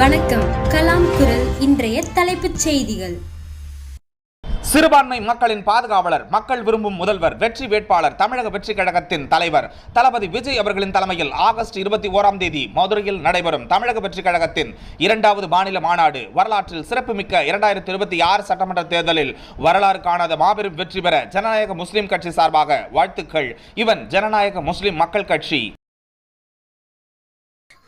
வணக்கம். கலாம் குரல் இன்றைய தலைப்புச் செய்திகள். சிறுபான்மை மக்களின் பாதுகாவலர் மக்கள் விரும்பும் முதல்வர் வெற்றி வேட்பாளர் தமிழக வெற்றி கழகத்தின் தலைவர் தளபதி விஜய் அவர்களின் தலைமையில் ஆகஸ்ட் இருபத்தி ஓராம் தேதி மதுரையில் நடைபெறும் தமிழக வெற்றி கழகத்தின் இரண்டாவது மாநில மாநாடு. வரலாற்றில் சிறப்புமிக்க இரண்டாயிரத்தி இருபத்தி ஆறு சட்டமன்ற தேர்தலில் வரலாறு காணாத மாபெரும் வெற்றி பெற ஜனநாயக முஸ்லிம் கட்சி சார்பாக வாழ்த்துக்கள். இவன் ஜனநாயக முஸ்லிம் மக்கள் கட்சி.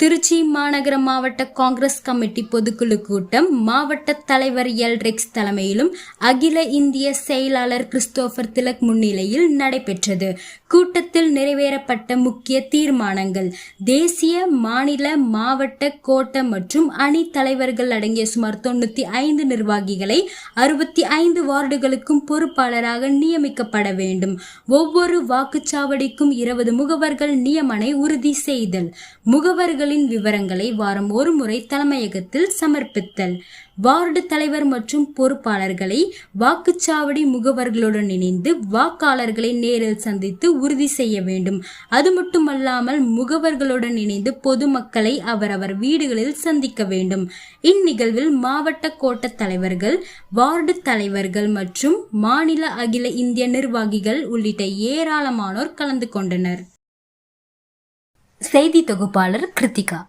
திருச்சி மாநகர மாவட்ட காங்கிரஸ் கமிட்டி பொதுக்குழு கூட்டம் மாவட்ட தலைவர் எல் ரெக்ஸ் தலைமையிலும் அகில இந்திய செயலாளர் கிறிஸ்டோபர் திலக் முன்னிலையில் நடைபெற்றது. கூட்டத்தில் நிறைவேறப்பட்ட முக்கிய தீர்மானங்கள் தேசிய மாநில மாவட்ட கோட்ட மற்றும் அணி தலைவர்கள் அடங்கிய சுமார் தொண்ணூத்தி ஐந்து நிர்வாகிகளை அறுபத்தி ஐந்து வார்டுகளுக்கும் பொறுப்பாளராக நியமிக்கப்பட வேண்டும். ஒவ்வொரு வாக்குச்சாவடிக்கும் இருபது முகவர்கள் நியமனை உறுதி செய்தல். முகவர்கள் முகவர்களின் விவரங்களை வாரம் ஒரு முறை தலைமையகத்தில் சமர்ப்பித்தல். வார்டு தலைவர் மற்றும் பொறுப்பாளர்களை வாக்குச்சாவடி முகவர்களுடன் இணைந்து வாக்காளர்களை நேரில் சந்தித்து உறுதி செய்ய வேண்டும். அது மட்டுமல்லாமல் முகவர்களுடன் இணைந்து பொதுமக்களை அவரவர் வீடுகளில் சந்திக்க வேண்டும். இந்நிகழ்வில் மாவட்ட கோட்ட தலைவர்கள் வார்டு தலைவர்கள் மற்றும் மாநில அகில இந்திய நிர்வாகிகள் உள்ளிட்ட ஏராளமானோர் கலந்து கொண்டனர். செய்தி தொகுப்பாளர் கிருத்திகா.